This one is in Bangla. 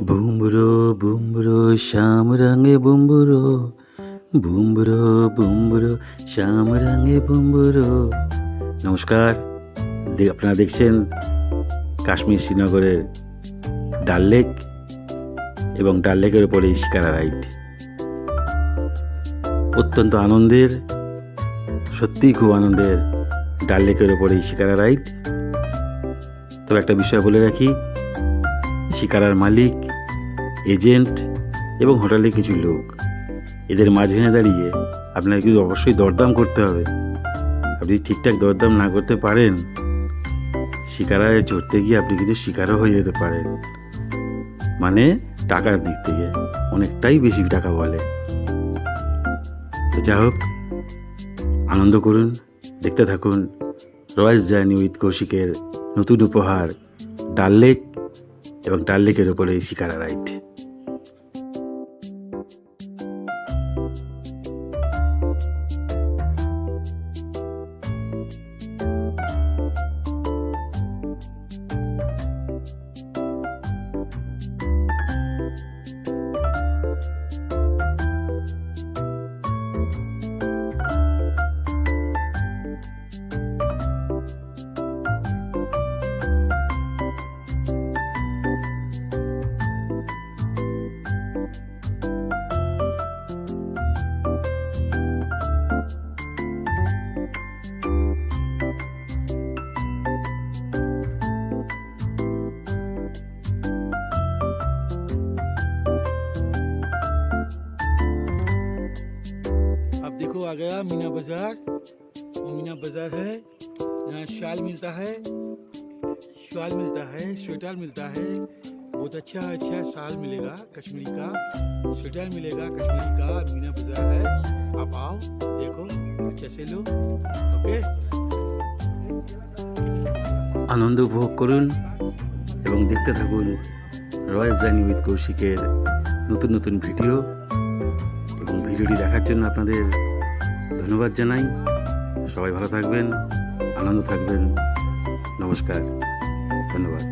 বুমবুরো বুমবুরো শ্যাম রঙে বুমবুরো বুমবুরো বুমবুরো শ্যাম রঙে বুমবুরো নমস্কার আপনারা দেখছেন কাশ্মীর শ্রীনগরের ডাল লেক এবং ডাল লেকের এই শিকারা রাইড। অত্যন্ত আনন্দের সত্যিই খুব আনন্দের ডাল লেকের এই শিকারা রাইড। তবে একটা বিষয় বলে রাখি শিকারার মালিক, এজেন্ট এবং হোটেলে কিছু লোক। এদের মাঝখানে দাঁড়িয়ে আপনাকে কিন্তু অবশ্যই দরদাম করতে হবে। আপনি ঠিকঠাক দরদাম না করতে পারেন, শিকারায় চড়তে গিয়ে আপনি কিন্তু শিকারও হয়ে যেতে পারেন। মানে টাকার দিক থেকে অনেকটাই বেশি টাকা বলে। তো যা হোক, আনন্দ করুন, দেখতে থাকুন রয়্যাল জার্নি উইথ কৌশিকের নতুন উপহার ডাল লেক এবং ডাল লেকের উপরে এই শিকারা রাইড। देखो आ गया मीना बाजार और मीना बाजार है यहाँ शाल मिलता है शाल मिलता है स्वेटर मिलता है बहुत अच्छा अच्छा शाल मिलेगा कश्मीरी का स्वेटर मिलेगा कश्मीरी का मीना बाजार है आप आओ देखो अच्छे से लो ओके আনন্দ উপভোগ করুন এবং দেখতে থাকুন রয়্যাল জার্নি উইথ কৌশিকের নতুন নতুন ভিডিও এবং ভিডিওটি দেখার জন্য আপনাদের ধন্যবাদ জানাই। সবাই ভালো থাকবেন আনন্দ থাকবেন। নমস্কার ধন্যবাদ।